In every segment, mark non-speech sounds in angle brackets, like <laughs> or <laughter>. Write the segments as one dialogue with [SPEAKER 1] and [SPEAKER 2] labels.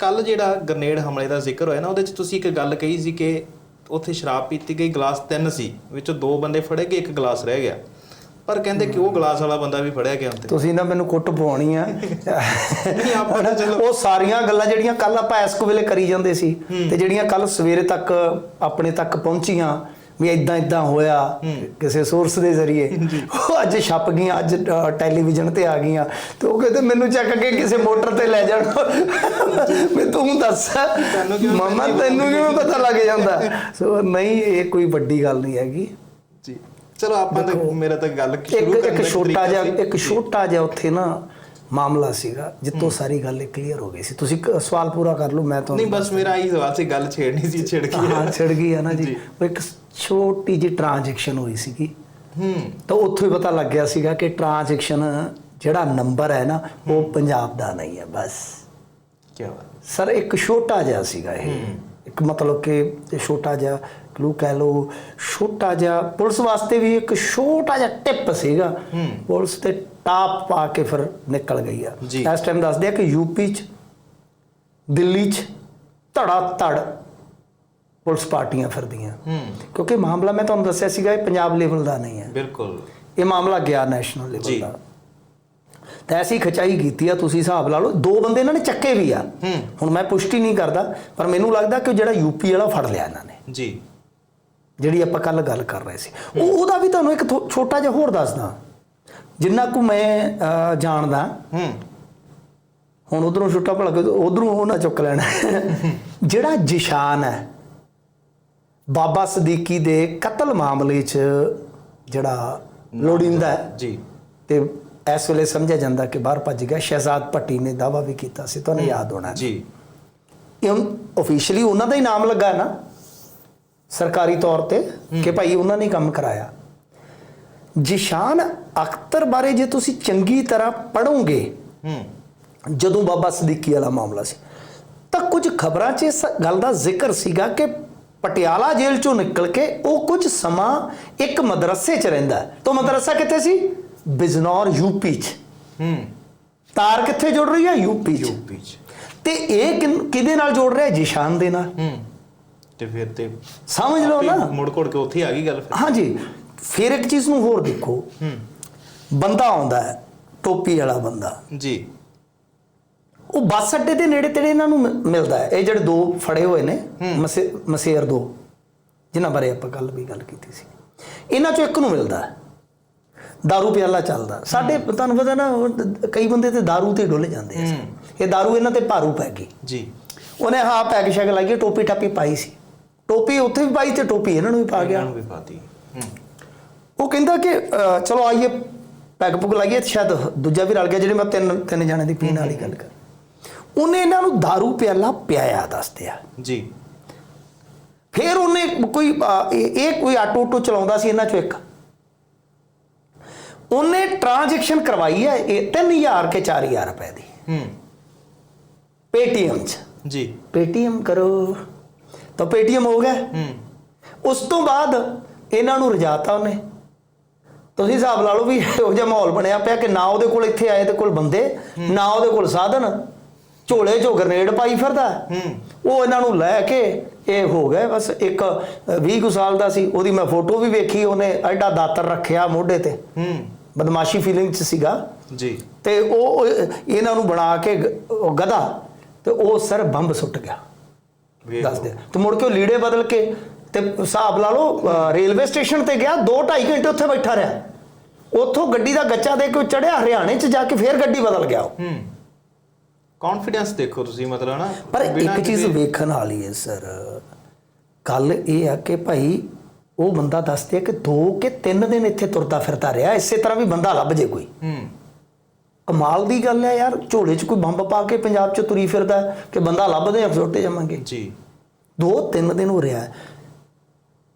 [SPEAKER 1] ਕੱਲ ਜਿਹੜਾ ਗ੍ਰਨੇਡ ਹਮਲੇ ਦਾ ਜ਼ਿਕਰ ਹੋਇਆ ਨਾ ਉਹਦੇ 'ਚ ਤੁਸੀਂ ਇੱਕ ਗੱਲ ਕਹੀ ਸੀ ਕਿ ਉੱਥੇ ਸ਼ਰਾਬ ਪੀਤੀ ਗਈ ਗਲਾਸ ਤਿੰਨ ਸੀ ਵਿੱਚੋਂ ਦੋ ਬੰਦੇ ਫੜੇ ਗਏ ਇੱਕ ਗਲਾਸ ਰਹਿ ਗਿਆ। ਪਰ ਕਹਿੰਦੇ ਕਿ ਉਹ ਗਲਾਸ ਵਾਲਾ ਬੰਦਾ ਵੀ ਫੜਿਆ ਗਿਆ ਉੱਥੇ
[SPEAKER 2] ਤੁਸੀਂ ਨਾ ਮੈਨੂੰ ਕੁੱਟ ਪਵਾਉਣੀ ਆ।
[SPEAKER 1] ਨਹੀਂ ਆਪਾਂ ਤਾਂ ਚਲੋ।
[SPEAKER 2] ਉਹ ਸਾਰੀਆਂ ਗੱਲਾਂ ਜਿਹੜੀਆਂ ਕੱਲ ਆਪਾਂ ਇਸ ਵੇਲੇ ਕਰੀ ਜਾਂਦੇ ਸੀ ਤੇ ਜਿਹੜੀਆਂ ਕੱਲ ਸਵੇਰੇ ਤੱਕ ਆਪਣੇ ਤੱਕ ਪਹੁੰਚੀਆਂ ਵੀ ਇਦਾਂ ਇਦਾਂ ਹੋਇਆ ਕਿਸੇ ਸੋਰਸ ਦੇ ਜ਼ਰੀਏ। ਉਹ ਅੱਜ ਛਪ ਗਈਆਂ ਅੱਜ ਟੈਲੀਵਿਜ਼ਨ ਤੇ ਆ ਗਈਆਂ। ਤੇ ਉਹ ਕਹਿੰਦੇ ਮੈਨੂੰ ਚੱਕ ਕੇ ਕਿਸੇ ਮੋਟਰ ਤੇ ਲੈ ਜਾਣ। ਵੀ ਤੂੰ ਦੱਸ ਮਮਾ ਤੈਨੂੰ ਕਿਵੇਂ ਪਤਾ ਲੱਗ ਜਾਂਦਾ? ਸੋ ਨਹੀਂ ਇਹ ਕੋਈ ਵੱਡੀ ਗੱਲ ਨਹੀਂ ਹੈਗੀ।
[SPEAKER 1] ਜੀ। ਚਲੋ ਆਪਾਂ ਤਾਂ ਮੇਰਾ ਤਾਂ ਗੱਲ ਸ਼ੁਰੂ ਕਰਨ
[SPEAKER 2] ਇੱਕ ਛੋਟਾ ਜਿਹਾ। ਇੱਕ ਛੋਟਾ ਜਿਹਾ ਉੱਥੇ ਨਾ ਮਾਮਲਾ ਸੀਗਾ ਜਿੱਤੋਂ ਸਾਰੀ ਗੱਲ ਕਲੀਅਰ ਹੋ ਗਈ ਸੀ। ਤੁਸੀਂ ਸਵਾਲ ਪੂਰਾ ਕਰ ਲਓ ਮੈਂ
[SPEAKER 1] ਨਹੀਂ
[SPEAKER 2] ਤੁਹਾਨੂੰ
[SPEAKER 1] ਬਸ ਮੇਰਾ ਆਹੀ ਸਵਾਲ ਸੀ ਗੱਲ ਛੇੜਨੀ ਸੀ ਛਿੜ ਗਈ
[SPEAKER 2] ਹਾਂ। ਛਿੜ ਗਈ ਹੈ ਨਾ ਜੀ। ਉਹ ਇੱਕ ਛੋਟੀ ਜਿਹੀ ਟ੍ਰਾਂਜੈਕਸ਼ਨ ਹੋਈ ਸੀਗੀ।
[SPEAKER 1] ਹੂੰ।
[SPEAKER 2] ਤਾਂ ਉੱਥੋਂ ਹੀ ਪਤਾ ਲੱਗ ਗਿਆ ਸੀਗਾ ਕਿ ਟ੍ਰਾਂਜੈਕਸ਼ਨ ਜਿਹੜਾ ਨੰਬਰ ਹੈ ਨਾ ਉਹ ਪੰਜਾਬ ਦਾ ਨਹੀਂ ਹੈ ਬਸ।
[SPEAKER 1] ਕੀ ਬਾਤ
[SPEAKER 2] ਸਰ ਇੱਕ ਛੋਟਾ ਜਿਹਾ ਸੀਗਾ ਇਹ। ਇੱਕ ਮਤਲਬ ਕਿ ਛੋਟਾ ਜਿਹਾ ਕਲੂ ਕਹਿ ਲਓ ਛੋਟਾ ਜਿਹਾ ਪੁਲਿਸ ਵਾਸਤੇ ਵੀ ਇੱਕ ਛੋਟਾ ਜਿਹਾ ਟਿਪ ਸੀਗਾ। ਪੁਲਿਸ ਤੇ ਟਾਪ ਪਾ ਕੇ ਫਿਰ ਨਿਕਲ ਗਈ ਆ। ਇਸ ਟਾਈਮ ਦੱਸਦੇ ਆ ਕਿ ਯੂਪੀ ਚ ਦਿੱਲੀ ਚ ਧੜਾ ਧੜ ਪੁਲਿਸ ਪਾਰਟੀਆਂ ਫਿਰਦੀਆਂ।
[SPEAKER 1] ਹੂੰ।
[SPEAKER 2] ਕਿਉਂਕਿ ਮਾਮਲਾ ਮੈਂ ਤੁਹਾਨੂੰ ਦੱਸਿਆ ਸੀਗਾ ਇਹ ਪੰਜਾਬ ਲੈਵਲ ਦਾ ਨਹੀਂ ਹੈ।
[SPEAKER 1] ਬਿਲਕੁਲ।
[SPEAKER 2] ਇਹ ਮਾਮਲਾ ਗਿਆ ਨੈਸ਼ਨਲ ਲੈਵਲ। ਦਾ। ਤਾਂ ਐਸੀ ਖਚਾਈ ਕੀਤੀ ਆ ਤੁਸੀਂ ਹਿਸਾਬ ਲਾ ਲਓ ਦੋ ਬੰਦੇ ਇਹਨਾਂ ਨੇ ਚੱਕੇ ਵੀ ਆ। ਹੁਣ ਮੈਂ ਪੁਸ਼ਟੀ ਨਹੀਂ ਕਰਦਾ ਪਰ ਮੈਨੂੰ ਲੱਗਦਾ ਕਿ ਜਿਹੜਾ ਯੂਪੀ ਵਾਲਾ ਫੜ ਲਿਆ ਇਹਨਾਂ ਨੇ।
[SPEAKER 1] ਜੀ।
[SPEAKER 2] ਜਿਹੜੀ ਆਪਾਂ ਕੱਲ ਗੱਲ ਕਰ ਰਹੇ ਸੀ। ਉਹ ਉਹਦਾ ਵੀ ਤੁਹਾਨੂੰ ਇੱਕ ਛੋਟਾ ਜਿਹਾ ਹੋਰ ਦੱਸਦਾ। ਜਿੰਨਾ ਕੁ ਮੈਂ ਜਾਣਦਾ।
[SPEAKER 1] ਹੂੰ।
[SPEAKER 2] ਹੁਣ ਉਧਰੋਂ ਛੁੱਟਾ ਭਲਕ ਉਧਰੋਂ ਉਹ ਨਾ ਚੁੱਕ ਲੈਣਾ। <laughs> ਜਿਹੜਾ ਜਿਸ਼ਾਨ ਹੈ ਬਾਬਾ ਸਦੀਕੀ ਦੇ ਕਤਲ ਮਾਮਲੇ 'ਚ ਜਿਹੜਾ ਲੋੜਿੰਦਾ
[SPEAKER 1] ਜੀ।
[SPEAKER 2] ਤੇ ਇਸ ਵੇਲੇ ਸਮਝਿਆ ਜਾਂਦਾ ਕਿ ਬਾਹਰ ਭੱਜ ਗਿਆ। ਸ਼ਹਿਜ਼ਾਦ ਭੱਟੀ ਨੇ ਦਾਵਾ ਵੀ ਕੀਤਾ ਸੀ ਤੁਹਾਨੂੰ ਯਾਦ ਹੋਣਾ
[SPEAKER 1] ਜੀ।
[SPEAKER 2] ਇਹ ਆਫੀਸ਼ੀਅਲੀ ਉਹਨਾਂ ਦਾ ਹੀ ਨਾਮ ਲੱਗਾ ਨਾ ਸਰਕਾਰੀ ਤੌਰ ਤੇ ਕਿ ਭਾਈ ਉਹਨਾਂ ਨੇ ਕੰਮ ਕਰਾਇਆ। ਜਿਸ਼ਾਨ ਅਖਤਰ ਬਾਰੇ ਜੇ ਤੁਸੀਂ ਚੰਗੀ ਤਰ੍ਹਾਂ ਪੜੋਗੇ ਜਦੋਂ ਬਾਬਾ ਸਦੀਕੀ ਵਾਲਾ ਮਾਮਲਾ ਸੀ ਤਾਂ ਕੁਝ ਖਬਰਾਂ 'ਚ ਇਸ ਗੱਲ ਦਾ ਜ਼ਿਕਰ ਸੀਗਾ ਕਿ ਪਟਿਆਲਾ ਜੇਲ੍ਹ ਚੋਂ ਨਿਕਲ ਕੇ ਉਹ ਕੁਝ ਸਮਾਂ ਇੱਕ ਮਦਰਸੇ 'ਚ ਰਹਿੰਦਾ। ਤਾਂ ਮਦਰਸਾ ਕਿੱਥੇ ਸੀ? ਬਿਜਨੌਰ ਯੂਪੀ 'ਚ।
[SPEAKER 1] ਹੂੰ।
[SPEAKER 2] ਤਾਰ ਕਿੱਥੇ ਜੁੜ ਰਹੀ ਹੈ? ਯੂਪੀ 'ਚ।
[SPEAKER 1] ਯੂਪੀ ਚ।
[SPEAKER 2] ਤੇ ਇਹ ਕਿਹਦੇ ਨਾਲ ਜੋੜ ਰਿਹਾ ਜਿਸ਼ਾਨ ਦੇ ਨਾਲ।
[SPEAKER 1] ਹੂੰ। ਤੇ ਫਿਰ ਤੇ
[SPEAKER 2] ਸਮਝ ਲਓ ਨਾ।
[SPEAKER 1] ਮੁੜ ਕੋੜ ਕੇ ਉੱਥੇ ਆ ਗਈ ਗੱਲ ਫਿਰ।
[SPEAKER 2] ਹਾਂਜੀ। ਫਿਰ ਇੱਕ ਚੀਜ਼ ਨੂੰ ਹੋਰ ਦੇਖੋ।
[SPEAKER 1] ਹੂੰ।
[SPEAKER 2] ਬੰਦਾ ਆਉਂਦਾ ਹੈ ਟੋਪੀ ਵਾਲਾ ਬੰਦਾ।
[SPEAKER 1] ਜੀ।
[SPEAKER 2] ਉਹ ਬੱਸ ਅੱਡੇ ਦੇ ਨੇੜੇ ਤੇੜੇ ਇਹਨਾਂ ਨੂੰ ਮਿ- ਮਿਲਦਾ ਹੈ ਇਹ ਜਿਹੜੇ ਦੋ ਫੜੇ ਹੋਏ ਨੇ ਮਸੇ- ਮਸੇਰ ਦੋ ਜਿਨ੍ਹਾਂ ਬਾਰੇ ਆਪਾਂ ਕੱਲ ਵੀ ਗੱਲ ਕੀਤੀ ਸੀ ਇਹਨਾਂ ਚੋਂ ਇੱਕ ਨੂੰ ਮਿਲਦਾ ਹੈ दारू ਪਿਆਲਾ ਚੱਲਦਾ ਸਾਡੇ ਤੁਹਾਨੂੰ ਪਤਾ ਨਾ ਉਹ ਦ- ਕਈ ਬੰਦੇ ਤੇ दारू ਤੇ ਡੁੱਲ ਜਾਂਦੇ ਆ ਇਹ दारू ਇਹਨਾਂ ਤੇ ਭਾਰੂ ਪੈ ਗਈ
[SPEAKER 1] ਜੀ
[SPEAKER 2] ਉਹਨੇ ਹਾਂ ਪੈਗ ਸ਼ੈਗ ਲਾਈਏ ਟੋਪੀ ਟਾਪੀ ਪਾਈ ਸੀ ਟੋਪੀ ਉੱਥੇ ਵੀ ਪਾਈ ਤੇ ਟੋਪੀ ਇਹਨਾਂ ਨੂੰ ਵੀ ਪਾ ਗਿਆ
[SPEAKER 1] ਇਹਨਾਂ ਨੂੰ ਵੀ ਪਾਤੀ ਹੂੰ
[SPEAKER 2] ਉਹ ਕਹਿੰਦਾ ਕਿ ਅਹ, ਚਲੋ ਆਈਏ ਪੈਗ ਪੁਗ ਲਾਈਏ ਤੇ ਸ਼ਾਇਦ ਦੂਜਾ ਵੀ ਰਲ ਗਿਆ ਜਿਹੜੇ ਮੈਂ ਤਿੰਨ ਤਿੰਨ ਜਣੇ ਦੀ ਪੀਣ ਵਾਲੀ ਗੱਲ ਕਰ ਉਹਨੇ ਇਹਨਾਂ ਨੂੰ दारू ਪਿਆਲਾ ਪਿਆਇਆ ਦੱਸਦੇ ਆ।
[SPEAKER 1] ਜੀ।
[SPEAKER 2] ਫਿਰ ਉਹਨੇ ਕੋਈ ਇਹ ਕੋਈ ਆਟੋ ਆਟੋ ਚਲਾਉਂਦਾ ਸੀ ਇਹਨਾਂ ਚੋਂ ਇੱਕ। ਉਹਨੇ ਟ੍ਰਾਂਜੈਕਸ਼ਨ ਕਰਵਾਈ ਹੈ ਇਹ 3000 ਕੇ 4000 ਰੁਪਏ ਦੀ।
[SPEAKER 1] ਹੂੰ।
[SPEAKER 2] ਪੇਟੀਐਮ 'ਚ।
[SPEAKER 1] ਜੀ।
[SPEAKER 2] ਪੇਟੀਐਮ ਕਰੋ। ਤਾਂ ਪੇਟੀਐਮ ਹੋ ਗਿਆ।
[SPEAKER 1] ਹੂੰ।
[SPEAKER 2] ਉਸ ਤੋਂ ਬਾਅਦ ਇਹਨਾਂ ਨੂੰ ਰਜਾਤਾ ਉਹਨੇ। ਤੁਸੀਂ ਹਿਸਾਬ ਲਾ ਲਓ ਵੀ ਇਹੋ ਜਿਹਾ ਮਾਹੌਲ ਬਣਿਆ ਪਿਆ ਕਿ ਨਾ ਉਹਦੇ ਕੋਲ ਇੱਥੇ ਆਏ ਤੇ ਕੋਲ ਬੰਦੇ ਨਾ ਉਹਦੇ ਕੋਲ ਸਾਧਨ। ਝੋਲੇ 'ਚੋਂ ਗ੍ਰਨੇਡ ਪਾਈ ਫਿਰਦਾ।
[SPEAKER 1] ਹੂੰ।
[SPEAKER 2] ਉਹ ਇਹਨਾਂ ਨੂੰ ਲੈ ਕੇ ਇਹ ਹੋ ਗਏ। ਬਸ ਇੱਕ 20 ਕੁ ਸਾਲ ਦਾ ਸੀ। ਉਹਦੀ ਮੈਂ ਫੋਟੋ ਵੀ ਵੇਖੀ ਉਹਨੇ ਐਡਾ ਦਾਤਰ ਰੱਖਿਆ ਮੋਢੇ ਤੇ।
[SPEAKER 1] ਹੂੰ।
[SPEAKER 2] ਬਦਮਾਸ਼ੀ ਫੀਲਿੰਗ 'ਚ ਸੀਗਾ।
[SPEAKER 1] ਜੀ।
[SPEAKER 2] ਤੇ ਉਹ ਇਹਨਾਂ ਨੂੰ ਬਣਾ ਕੇ ਗ- ਉਹ ਗਧਾ ਤੇ ਉਹ ਸਰ ਬੰਬ ਸੁੱਟ ਗਿਆ।
[SPEAKER 1] ਵੇਖ।
[SPEAKER 2] ਦੱਸ ਦੇ ਤੇ ਮੁੜ ਕੇ ਉਹ ਲੀੜੇ ਬਦਲ ਕੇ ਤੇ ਹਿਸਾਬ ਲਾ ਲਓ ਰੇਲਵੇ ਸਟੇਸ਼ਨ ਤੇ ਗਿਆ 2.5 ਘੰਟੇ ਉੱਥੇ ਬੈਠਾ ਰਿਹਾ। ਉੱਥੋਂ ਗੱਡੀ ਦਾ ਗੱਚਾ ਦੇ ਕੇ ਚੜਿਆ ਹਰਿਆਣੇ 'ਚ ਜਾ ਕੇ ਫੇਰ ਗੱਡੀ ਬਦਲ ਗਿਆ ਉਹ।
[SPEAKER 1] ਹੂੰ। ਕੌਨਫੀਡੈਂਸ ਦੇਖੋ ਤੁਸੀਂ ਮਤਲਬ ਨਾ
[SPEAKER 2] ਪਰ ਇੱਕ ਚੀਜ਼ ਵੇਖਣ ਵਾਲੀ ਹੈ ਸਰ। ਗੱਲ ਇਹ ਆ ਕਿ ਭਾਈ ਉਹ ਬੰਦਾ ਦੱਸਦੇ ਆ ਕਿ 2 ਕਿ 3 ਦਿਨ ਇੱਥੇ ਤੁਰਦਾ ਫਿਰਦਾ ਰਿਹਾ ਇਸੇ ਤਰ੍ਹਾਂ ਵੀ ਬੰਦਾ ਲੱਭ ਜੇ ਕੋਈ।
[SPEAKER 1] ਹੂੰ।
[SPEAKER 2] ਕਮਾਲ ਦੀ ਗੱਲ ਹੈ ਯਾਰ ਝੋਲੇ 'ਚ ਕੋਈ ਬੰਬ ਪਾ ਕੇ ਪੰਜਾਬ 'ਚ ਤੁਰੀ ਫਿਰਦਾ ਕਿ ਬੰਦਾ ਲੱਭਦੇ ਆ ਛੋਟੇ ਜਾਵਾਂਗੇ।
[SPEAKER 1] ਜੀ।
[SPEAKER 2] ਦੋ ਤਿੰਨ ਦਿਨ ਹੋ ਰਿਹਾ ਹੈ।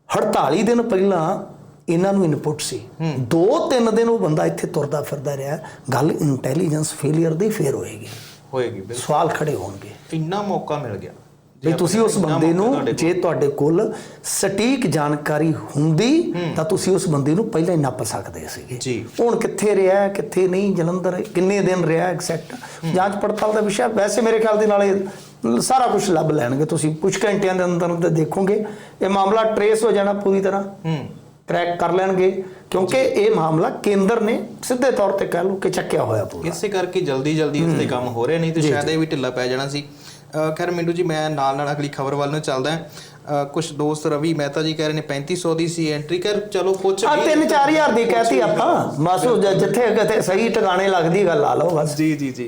[SPEAKER 2] 48 ਦਿਨ ਪਹਿਲਾਂ ਇਹਨਾਂ ਨੂੰ ਇਨਪੁਟ ਸੀ। ਦੋ ਤਿੰਨ ਦਿਨ ਉਹ ਬੰਦਾ ਇੱਥੇ ਤੁਰਦਾ ਫਿਰਦਾ ਰਿਹਾ ਗੱਲ ਇੰਟੈਲੀਜੈਂਸ ਫੇਲਿਅਰ ਦੀ ਫੇਰ ਹੋਏਗੀ।
[SPEAKER 1] ਹੋਏਗੀ ਬਿਲਕੁਲ।
[SPEAKER 2] ਸਵਾਲ ਖੜੇ ਹੋਣਗੇ।
[SPEAKER 1] ਇੰਨਾ ਮੌਕਾ ਮਿਲ ਗਿਆ।
[SPEAKER 2] ਵੀ ਤੁਸੀਂ ਉਸ ਬੰਦੇ ਨੂੰ ਜੇ ਤੁਹਾਡੇ ਕੋਲ ਸਟੀਕ ਜਾਣਕਾਰੀ ਹੁੰਦੀ ਤਾਂ ਤੁਸੀਂ ਉਸ ਬੰਦੇ ਨੂੰ ਪਹਿਲਾਂ ਹੀ ਨੱਪ ਸਕਦੇ ਸੀਗੇ। ਹੁਣ ਕਿੱਥੇ ਰਿਹਾ ਕਿੱਥੇ ਨਹੀਂ ਜਲੰਧਰ ਕਿੰਨੇ ਦਿਨ ਰਿਹਾ ਐਗਜ਼ੈਕਟ ਜਾਂਚ ਪੜਤਾਲ ਦਾ ਵਿਸ਼ਾ ਵੈਸੇ ਮੇਰੇ ਖਿਆਲ ਦੇ ਨਾਲ ਸਾਰਾ ਕੁਝ ਲੱਭ ਲੈਣਗੇ। ਤੁਸੀਂ ਕੁਝ ਘੰਟਿਆਂ ਦੇ ਅੰਦਰ ਅੰਦਰ ਦੇਖੋਗੇ। ਇਹ ਮਾਮਲਾ ਟਰੇਸ ਹੋ ਜਾਣਾ ਪੂਰੀ ਤਰ੍ਹਾਂ।
[SPEAKER 1] ਹੂੰ।
[SPEAKER 2] ਕ੍ਰੈਕ ਕਰ ਲੈਣਗੇ ਕਿਉਂਕਿ ਇਹ ਮਾਮਲਾ ਕੇਂਦਰ ਨੇ ਸਿੱਧੇ ਤੌਰ ਤੇ ਕਹਿ ਲਓ ਕਿ ਚੱਕਿਆ ਹੋਇਆ ਪੂਰਾ।
[SPEAKER 1] ਇਸੇ ਕਰਕੇ ਜਲਦੀ ਜਲਦੀ ਇਸ ਤੇ ਕੰਮ ਹੋ ਰਿਹਾ ਨਹੀਂ ਤੇ ਸ਼ਾਇਦ ਇਹ ਵੀ ਢਿੱਲਾ ਪੈ ਜਾਣਾ ਸੀ। ਅਹ ਖੈਰ ਮਿੰਟੂ ਜੀ ਮੈਂ ਨਾਲ ਨਾਲ ਅਗਲੀ ਖਬਰ ਵੱਲ ਨੂੰ ਚੱਲਦਾ ਕੁਝ ਦੋਸਤ ਰਵੀ ਮਹਿਤਾ ਜੀ ਕਹਿ ਰਹੇ ਨੇ 3500 ਦੀ ਸੀ ਐਂਟਰੀ ਕਰ ਚਲੋ ਕੁਝ
[SPEAKER 2] ਆ 3-4000 ਦੀ ਕਹਿਤੀ ਆਪਾਂ। ਬਸ ਜਿੱਥੇ ਕਿਤੇ ਸਹੀ ਟਿਕਾਣੇ ਲੱਗਦੀ ਗੱਲ ਲਾ ਲਓ ਬਸ।
[SPEAKER 1] ਜੀ ਜੀ ਜੀ।